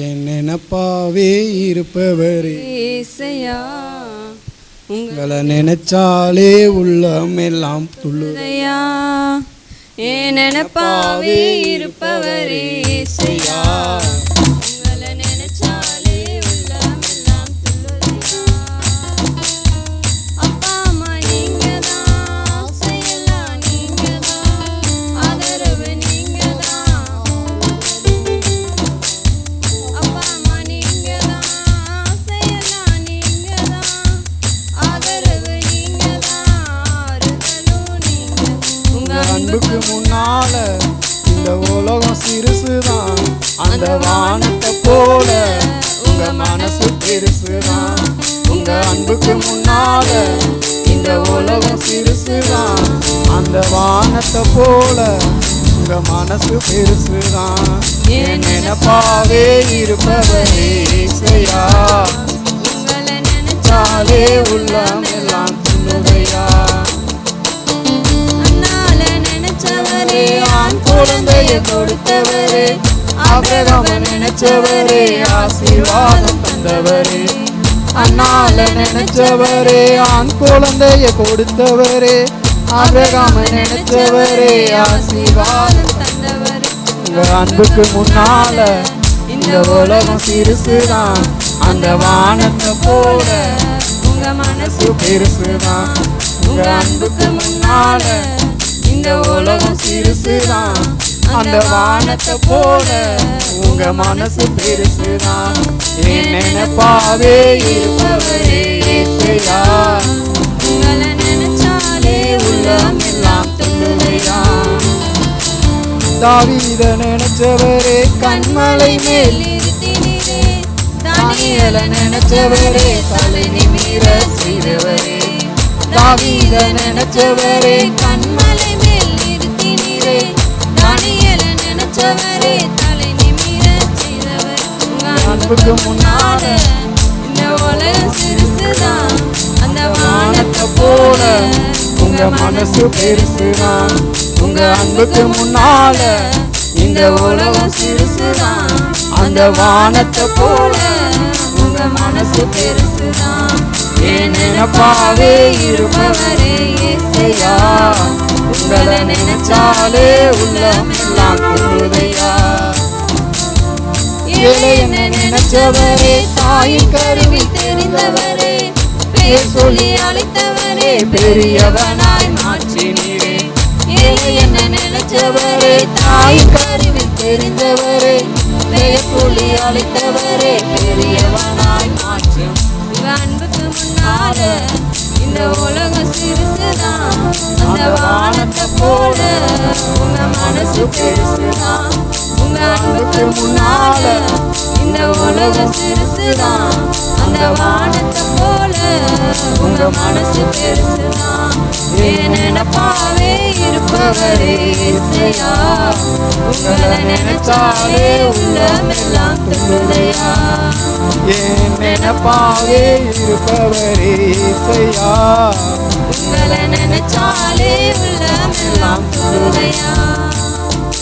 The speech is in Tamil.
என் நினப்பாவே இருப்பவரே. ஏசையா உங்களை நினைச்சாலே உள்ளம் எல்லாம் துள்ளு உங்களையா என் நினப்பாவே இருப்பவரே. ஏசையா அன்புக்கு முன்னால இந்த உலகம் சிறுசுதான். அந்த வானத்தை போல உங்க மனசு பெருசுதான். உங்க அன்புக்கு முன்னால இந்த உலகம் சிறுசுதான். அந்த வானத்தை போல உங்க மனசு பெருசுதான். என் நினப்பாவே இருப்பவரே இசையா. கொடுத்தவரு ஆபிரகாம நினைச்சவரே ஆசீர்வாதம் தந்தவரே. அண்ணால நினைச்சவரே ஆண் குழந்தைய கொடுத்தவரே ஆபிரகாம நினைச்சவரே ஆசீர்வாதம் தந்தவரே. உங்க அன்புக்கு முன்னால இந்த உலகம் சிறுசுதான் அந்த வானத்தை போல உங்க மனசு பெருசுதான். உங்க அன்புக்கு முன்னால இந்த உலகம் சிறுசுதான். அந்த வானத்தை போல உங்க மனசு பெருசுதான் என் நினைப்பாவே இருப்பவரே உங்களை நினைச்சாலே உள்ளமெல்லாம் துள்ளுதையா தாவீத நினைச்சவரே கண்மலை மேல் நிறுத்தினீரே. தானியல நினைச்சவரே தலை நிமிர செய்தவரே தாவீத நினைச்சவரே கண்மலை மேல் நிறுத்தினீரே. நினைச்சவரே தலை நிமிர செய்தவர் உங்க அன்புக்கு முன்னால இந்த உலகம் சிறுசுதான் அந்த வானத்தை போல உங்க மனசு பெருசுதான் உங்க அன்புக்கு முன்னால இந்த உலகம் சிறுசுதான் அந்த வானத்தை போல உங்க மனசு பெருசுதான். நினப்பாவே இருப்பவரே இசையா உங்களை நினைச்சாலே உள்ளமெல்லாம் துள்ளுதையா என்ன நினைச்சவரே தாயின் கருவி தெரிந்தவரே பேர் சொல்லி அழைத்தவரே பெரியவனாய் மாற்றினீரே என்ன நினைச்சவரே தாயின் கருவி தெரிந்தவரே பெயர் சொல்லி அழைத்தவரே இந்த சிறுசுதான் அந்த வானத்தை போல உங்க மனசு பெருசுதான் என் இருப்பவரே இசையா உங்களை நினைச்சாலே உள்ளமெல்லாம் துள்ளுதையா என் இருப்பவரே இசையா உங்களை நினைச்சாலே உள்ளமெல்லாம்